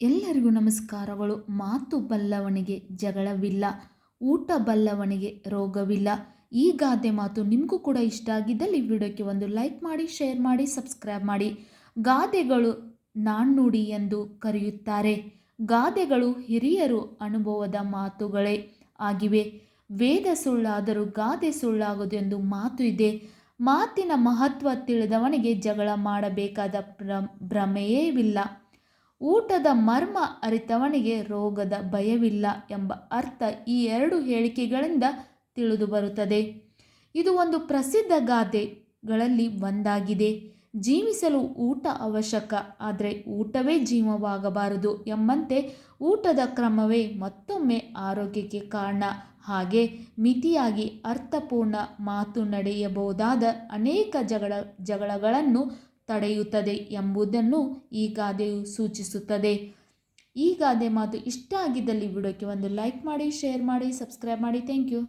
ಎಲ್ಲರಿಗೂ ನಮಸ್ಕಾರಗಳು. ಮಾತು ಬಲ್ಲವನಿಗೆ ಜಗಳವಿಲ್ಲ, ಊಟ ಬಲ್ಲವನಿಗೆ ರೋಗವಿಲ್ಲ. ಈ ಗಾದೆ ಮಾತು ನಿಮಗೂ ಕೂಡ ಇಷ್ಟ ಆಗಿದ್ದಲ್ಲಿ ವಿಡಿಯೋಕ್ಕೆ ಒಂದು ಲೈಕ್ ಮಾಡಿ, ಶೇರ್ ಮಾಡಿ, ಸಬ್ಸ್ಕ್ರೈಬ್ ಮಾಡಿ. ಗಾದೆಗಳು ನಾಣ್ಣುಡಿ ಎಂದು ಕರೆಯುತ್ತಾರೆ. ಗಾದೆಗಳು ಹಿರಿಯರು ಅನುಭವದ ಮಾತುಗಳೇ ಆಗಿವೆ. ವೇದ ಸುಳ್ಳಾದರೂ ಗಾದೆ ಎಂದು ಮಾತು ಇದೆ. ಮಾತಿನ ಮಹತ್ವ ತಿಳಿದವನಿಗೆ ಜಗಳ ಮಾಡಬೇಕಾದ ಭ್ರಮೆಯೇ ಭ್ರಮೆಯೇವಿಲ್ಲ ಊಟದ ಮರ್ಮ ಅರಿತವನಿಗೆ ರೋಗದ ಭಯವಿಲ್ಲ ಎಂಬ ಅರ್ಥ ಈ ಎರಡು ಹೇಳಿಕೆಗಳಿಂದ ತಿಳಿದು ಬರುತ್ತದೆ. ಇದು ಒಂದು ಪ್ರಸಿದ್ಧ ಗಾದೆಗಳಲ್ಲಿ ಒಂದಾಗಿದೆ. ಜೀವಿಸಲು ಊಟ ಅವಶ್ಯಕ, ಆದರೆ ಊಟವೇ ಜೀವವಾಗಬಾರದು ಎಂಬಂತೆ ಊಟದ ಕ್ರಮವೇ ಮತ್ತೊಮ್ಮೆ ಆರೋಗ್ಯಕ್ಕೆ ಕಾರಣ. ಹಾಗೆ ಮಿತಿಯಾಗಿ ಅರ್ಥಪೂರ್ಣ ಮಾತು ನಡೆಯಬಹುದಾದ ಅನೇಕ ಜಗಳ ಜಗಳಗಳನ್ನು ತಡೆಯುತ್ತದೆ ಎಂಬುದನ್ನು ಈ ಗಾದೆಯು ಸೂಚಿಸುತ್ತದೆ. ಈ ಗಾದೆ ಮಾತು ಇಷ್ಟ ಆಗಿದ್ದಲ್ಲಿ ವಿಡಿಯೋಕ್ಕೆ ಒಂದು ಲೈಕ್ ಮಾಡಿ, ಶೇರ್ ಮಾಡಿ, ಸಬ್ಸ್ಕ್ರೈಬ್ ಮಾಡಿ. Thank you.